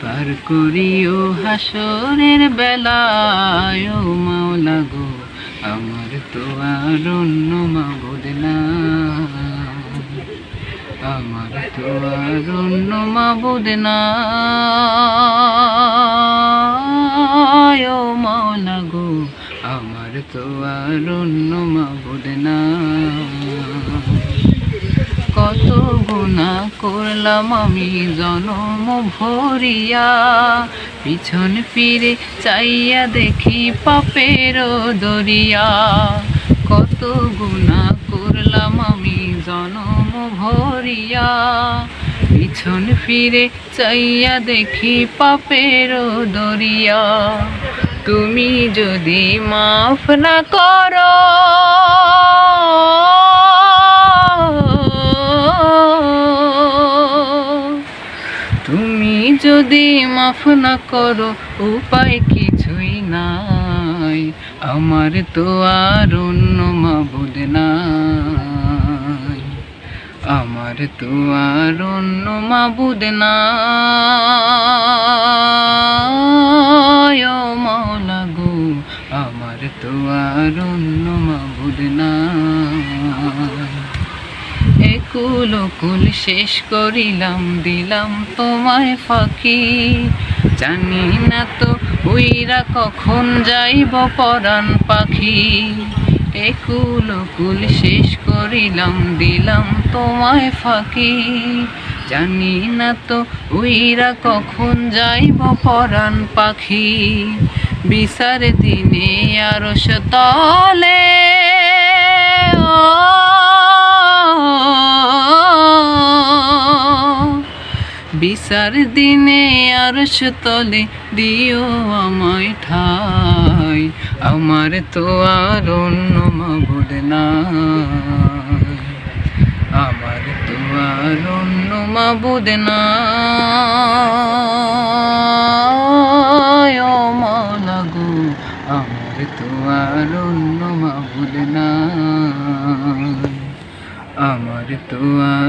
পার করিও হাসরের বেলায় মাওলা গো, আমার তো আর অন্য মাবুদ আমার তো আর অন্য মাবুদ না মাওলা গো, আমার তো আর অন্য মাবুদ না কত গুণা করলাম আমি জনম ভরিয়া। পিছন ফিরে চাইয়া দেখি পাপের দরিয়া। কত গুণা করলাম আমি জনম ভরিয়া। পিছন ফিরে চাইয়া দেখি পাপের দরিয়া। তুমি যদি মাফ না করো যদি মাফ না করো, উপায় কিছুই নাই। আমার তো আর অন্য মাবুদ নাই। আমার তো আর অন্য মাবুদ নাই। ও মাওলা গো, আমার তো আর অন্য মাবুদ নাই। একুল কুল শেষ করিলাম, দিলাম তোমায় ফাঁকি। জানি না তো উইরা কখন যাইব পরাণ পাখি। একুল কুল শেষ করিলাম, দিলাম তোমায় ফাঁকি। জানি না তো উইরা কখন যাইব পরাণ পাখি। বিচার দিনে আরশ তলে বিচার দিনে আর তলে দিও আমায় ঠাই। আমার তো আর অন্য মাবুদ নাই। আমার তো আর অন্য মাবুদ নাই। ও মাওলা গো, আমার তো আর অন্য মাবুদ নাই। আমার তো আর